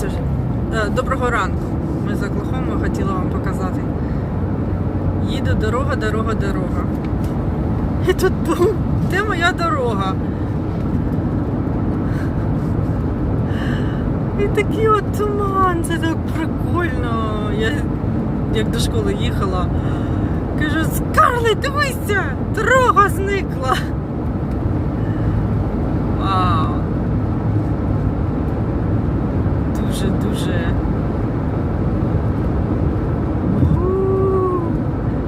Дивіться ж. Е, Доброго ранку. Ми з Оклахоми хотіла вам показати. Їду дорога, дорога, дорога. І тут був. Де моя дорога? І такий от туман, це так прикольно. Я як до школи їхала, кажу, Скарлет, дивися, дорога зникла. Вау. Дуже.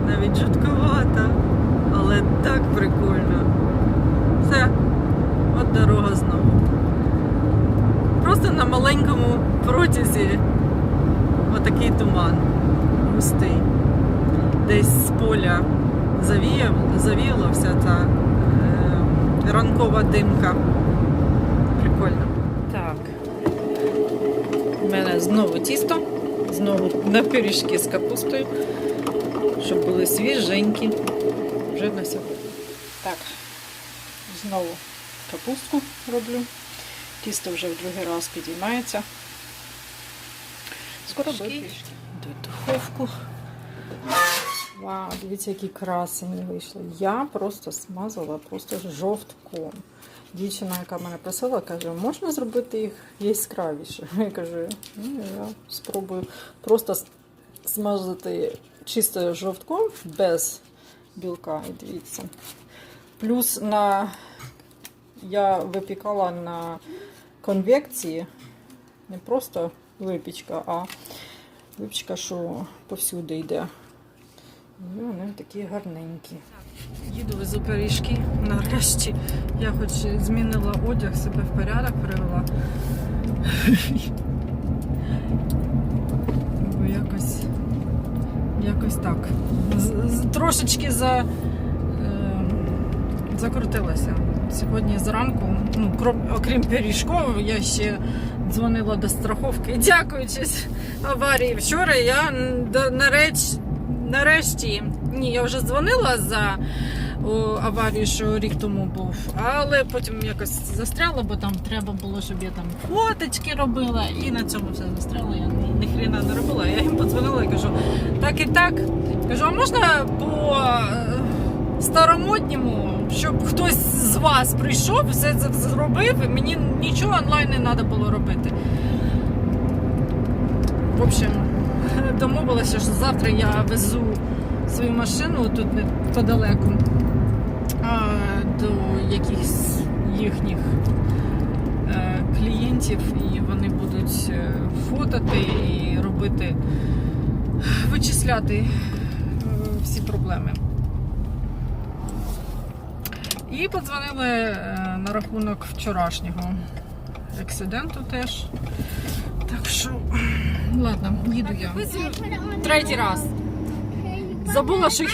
Навіть жутковато, але так прикольно. Все, от дорога знову. Просто на маленькому протязі отакий туман густий. Десь з поля завіяла вся та е, ранкова димка. Прикольно. Мене знову тісто, знову на пиріжки з капустою, щоб були свіженькі. Вже на сьогодні. Так, знову капустку роблю. Тісто вже в другий раз підіймається. Скоро пиріжки. До духовку. Вау, дивіться, які красені вийшли. Я просто смазала просто жовтком. Дівчина, яка мене просила, каже, можна зробити їх яскравіше. Я кажу, ну я спробую просто смазати чисто жовтком без білка. І дивіться. Плюс на я випікала на конвекції, не просто випічка, а випічка, що повсюди йде. І вони такі гарненькі. Їду везу пиріжки. Нарешті я хоч змінила одяг, себе в порядок привела. Якось, якось так. Трошечки за, е, закрутилася. Сьогодні зранку, ну, крім, окрім пиріжков, я ще дзвонила до страховки. Дякуючись аварії вчора, я нареч, нарешті, ні, я вже дзвонила за о, аварію, що рік тому був, але потім якось застряла, бо там треба було, щоб я там фоточки робила, і на цьому все застряла. Я ні, не робила. Я їм подзвонила і кажу, так і так. Кажу, а можна по е, старомодньому, щоб хтось з вас прийшов, все зробив, і мені нічого онлайн не треба було робити. В общем, домовилася, що завтра я везу свою машину тут неподалеку а, до якихось їхніх е, клієнтів, і вони будуть е, фотати і робити, вичисляти е, всі проблеми. І подзвонили на рахунок вчорашнього ексиденту теж. Так що, ладно, їду я. Третій раз. Забула, що я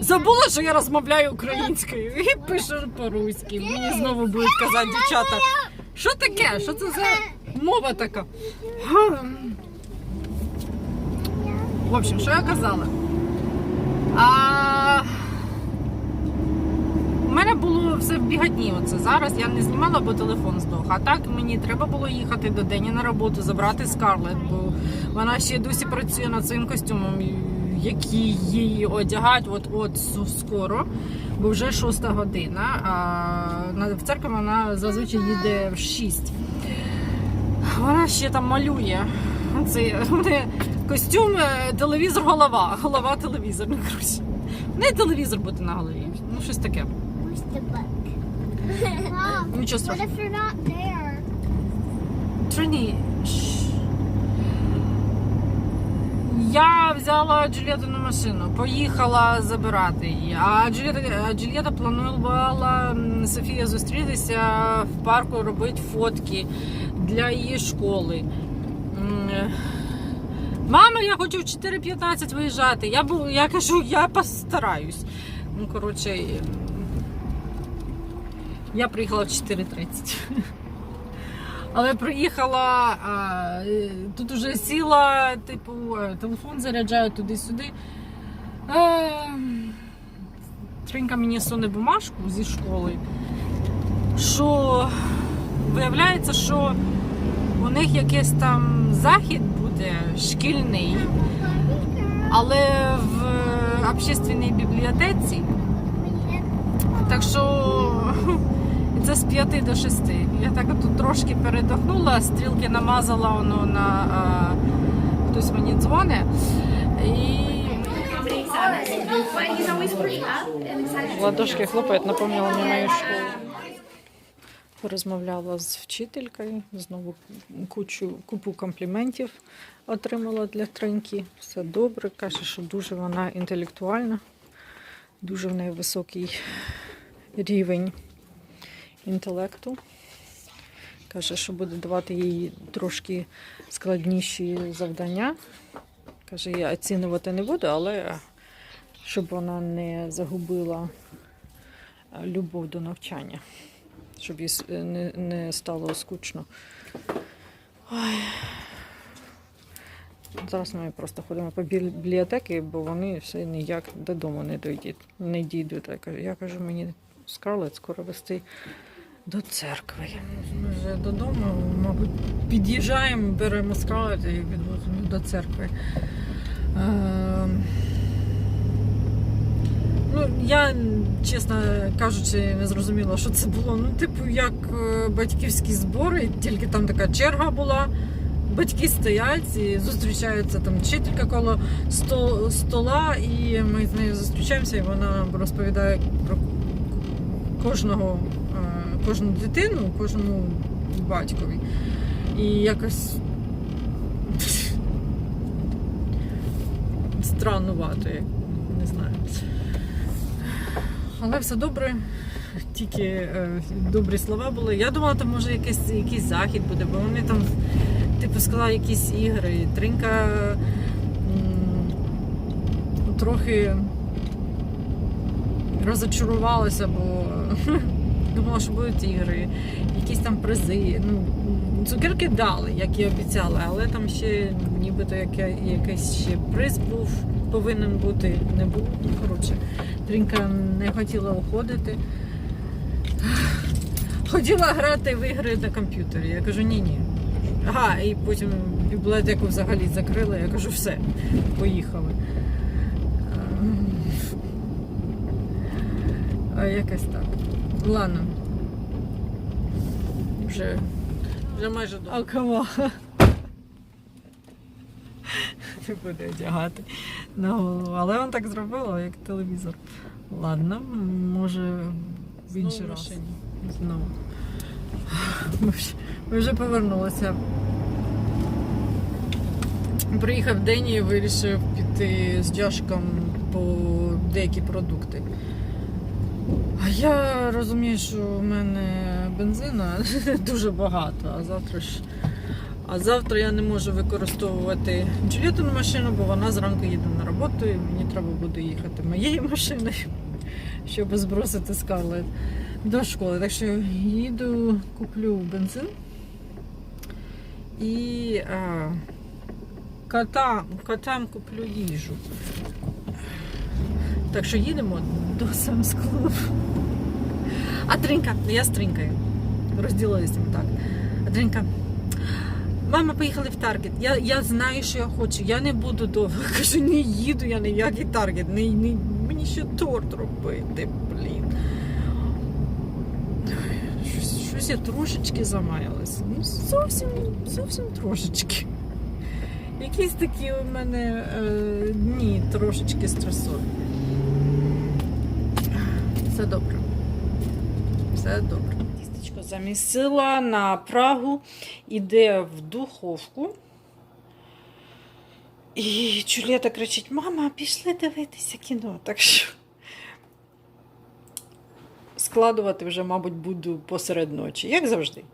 забула, що я розмовляю українською і пишу по-руськи. Мені знову будуть казати дівчата. Що таке? Що це за мова така? В общем, що я казала? А... У мене було все в бігатні. Оце зараз я не знімала, бо телефон здох. А так мені треба було їхати до Дені на роботу, забрати Скарлет, бо вона ще досі працює над своїм костюмом, який її одягають от от скоро, бо вже шоста година. А в церкву вона зазвичай їде в 6. Вона ще там малює. Це костюм, е, телевізор, голова. Голова телевізор. Коротше. Не телевізор буде на голові. Ну, щось таке. Where's the book? Mom, Нічого what страшного. if you're not there? Трині. Я взяла Джульєтину машину, поїхала забирати її. А Джульєта, а Джульєта планувала м, Софія зустрітися в парку, робити фотки для її школи. М, Мама, я хочу в 4.15 виїжджати. Я, бу- я кажу, я постараюсь. Ну, коротше, я приїхала в 4.30. Але приїхала, е, тут уже сіла, типу, е, телефон заряджаю туди-сюди. Е, Тринька мені суне бумажку зі школи, що виявляється, що у них якийсь там захід буде шкільний, але в общественній бібліотеці. Так що це з 5 до 6. Я так тут трошки передохнула, стрілки намазала воно на а, хтось мені дзвонить. І ладошки хлопають, напомнила мені мою школу. Порозмовляла з вчителькою, знову кучу, купу компліментів отримала для треньки. Все добре. Каже, що дуже вона інтелектуальна, дуже в неї високий рівень інтелекту. Каже, що буде давати їй трошки складніші завдання. Каже, я оцінювати не буду, але щоб вона не загубила е, любов до навчання, щоб їй е, не, стало скучно. Ой. Зараз ми просто ходимо по бібліотеки, бо вони все ніяк додому не дійдуть. Не дійдуть. Я кажу, мені Скарлет скоро вести до церкви. Ми вже додому, мабуть, під'їжджаємо, беремо Скарлет і відвозимо до церкви. Ем, Ну, я, чесно кажучи, не зрозуміла, що це було. Ну, типу, як е, батьківські збори, тільки там така черга була. Батьки стоять і зустрічаються там вчителька коло сто- стола, і ми з нею зустрічаємося, і вона розповідає про кожного, е, кожну дитину, кожному батькові. І якось страннувато, як не знаю. Але все добре, тільки е, добрі слова були. Я думала, там може якийсь, якийсь захід буде, бо вони там, типу, сказали якісь ігри. Тринка м, трохи розочарувалася, бо думала, що будуть ігри, якісь там призи. Ну, цукерки дали, як і обіцяли, але там ще нібито якийсь ще приз був, повинен бути, не був. Ну, коротше. Трінка не хотіла уходити. Хотіла грати в ігри на комп'ютері. Я кажу, ні-ні. Ага, і потім бібліотеку взагалі закрили. Я кажу, все, поїхали. Ем, А якось так. Ладно. Вже, вже майже до. А кого? Не буде одягати на голову. Але він так зробила, як телевізор. Ладно, може в інший раз. Знову. Ми вже, ми вже повернулися. Приїхав день і вирішив піти з Джашком по деякі продукти. Я розумію, що в мене бензина дуже багато, а завтра ж. А завтра я не можу використовувати Джуліетину машину, бо вона зранку їде на роботу і мені треба буде їхати моєю машиною, щоб збросити Скарлет до школи. Так що їду, куплю бензин і а, кота, котам куплю їжу. Так що їдемо до Sam's Club. А Тринка, я з Тринкою. Розділилися так. А Тринка. Мама, поїхали в Таргет. Я, я знаю, що я хочу. Я не буду довго. Кажу, не їду я ніякий Таргет. Не, не, мені ще торт робити, блін. Щось, щось я трошечки замаялась. Ну, зовсім, зовсім трошечки. Якісь такі у мене е, дні трошечки стресові. Все добре. Все добре. Тістечко замісила на Прагу, іде в духовку. І Джуліета кричить: Мама, пішли дивитися кіно. Так що складувати вже, мабуть, буду посеред ночі, як завжди.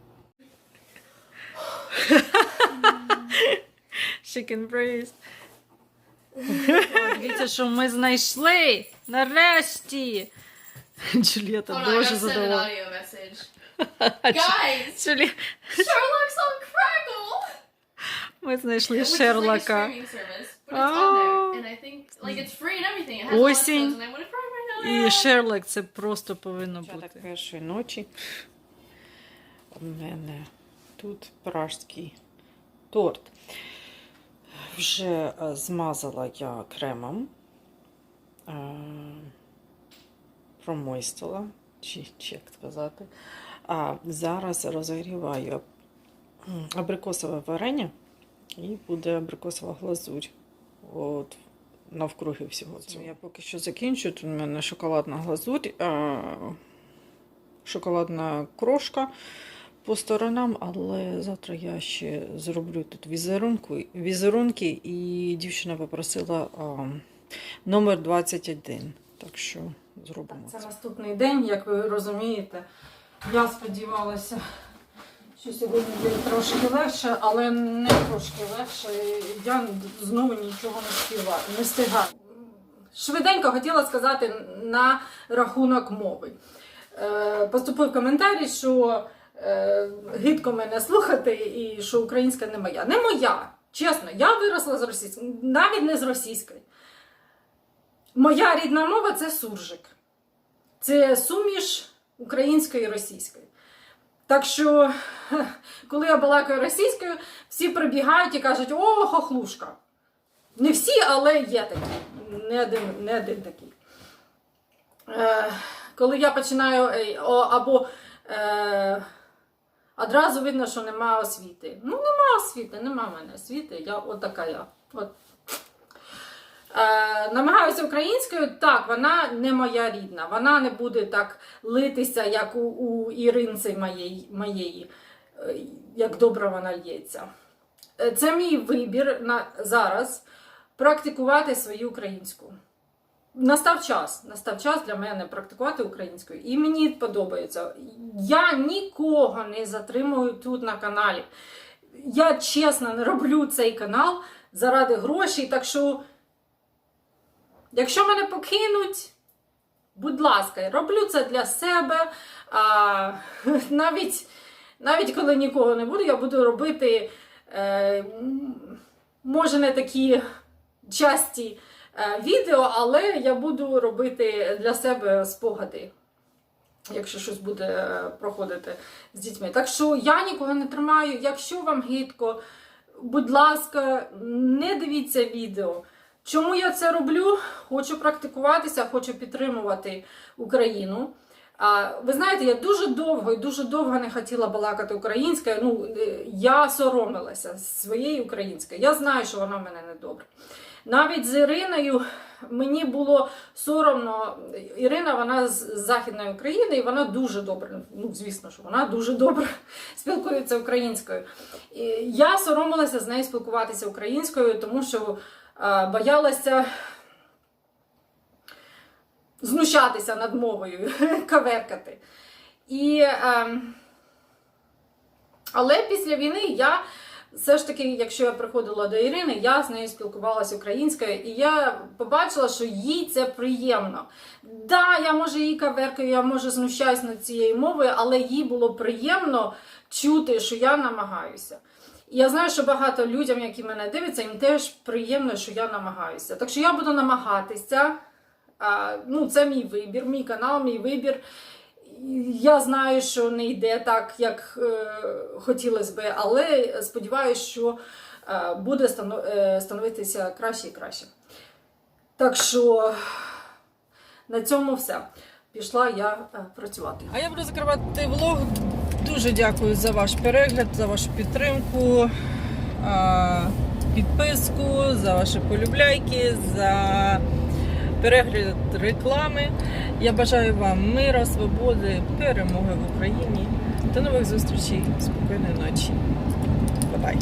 Chicken breast. Дивіться, що ми знайшли нарешті. Джуліета Hold on, дуже gotta send an задоволена. Guys, Джулі... Sherlock's on Crackle! Ми знайшли Шерлока. but it's on there. And I think, like, it's free and everything. It has all Осінь. І Шерлок це просто повинно бути. першої ночі. У мене тут пражський торт. Вже е, змазала я кремом, е, промистила, чи, чи як сказати. А зараз розігріваю абрикосове варення і буде абрикосова глазурь. От, навкруги всього цього. Я поки що закінчу. Тут у мене шоколадна глазурь, шоколадна крошка по сторонам, але завтра я ще зроблю тут візерунку, візерунки, і дівчина попросила номер 21. Так що зробимо. Це наступний день, як ви розумієте. Я сподівалася, що сьогодні буде трошки легше, але не трошки легше. Я знову нічого не співаю, не встигаю. Швиденько хотіла сказати на рахунок мови. Е, поступив коментарі, що е, гидко мене слухати і що українська не моя. Не моя. Чесно, я виросла з російської, навіть не з російської. Моя рідна мова це суржик. Це суміш української і російської. Так що, коли я балакаю російською, всі прибігають і кажуть, о, хохлушка. Не всі, але є такі. Не один, не один такий. Е, коли я починаю е, або е, одразу видно, що нема освіти. Ну, нема освіти, нема в мене освіти. Я от така я. От. Е, намагаюся українською, так, вона не моя рідна, вона не буде так литися, як у, у Іринці моєї, моєї, е, як добре вона лється. Е, Це мій вибір на зараз практикувати свою українську. Настав час, настав час для мене практикувати українську. І мені подобається. Я нікого не затримую тут на каналі. Я чесно не роблю цей канал заради грошей, так що. Якщо мене покинуть, будь ласка, роблю це для себе. А, навіть, навіть коли нікого не буде, я буду робити, е, може, не такі часті е, відео, але я буду робити для себе спогади. Якщо щось буде е, проходити з дітьми. Так що я нікого не тримаю. Якщо вам гидко, будь ласка, не дивіться відео. Чому я це роблю? Хочу практикуватися, хочу підтримувати Україну. А, ви знаєте, я дуже довго і дуже довго не хотіла балакати українською. Ну, е, я соромилася своєї української. Я знаю, що вона в мене недобре. Навіть з Іриною мені було соромно. Ірина, вона з Західної України, і вона дуже добре. Ну, звісно, що вона дуже добре спілкується українською. І я соромилася з нею спілкуватися українською, тому що боялася знущатися над мовою, каверкати. І, е, але після війни я все ж таки, якщо я приходила до Ірини, я з нею спілкувалася українською, і я побачила, що їй це приємно. Да, я може її каверкаю, я може знущаюсь над цією мовою, але їй було приємно чути, що я намагаюся. Я знаю, що багато людям, які мене дивляться, їм теж приємно, що я намагаюся. Так що я буду намагатися. Ну, це мій вибір, мій канал, мій вибір. Я знаю, що не йде так, як е, хотілося би, але сподіваюся, що е, буде е, становитися краще і краще. Так що на цьому все. Пішла я е, працювати. А я буду закривати влог. Дуже дякую за ваш перегляд, за вашу підтримку, підписку, за ваші полюбляйки, за перегляд реклами. Я бажаю вам мира, свободи, перемоги в Україні. До нових зустрічей. Спокійної ночі. Бай-бай.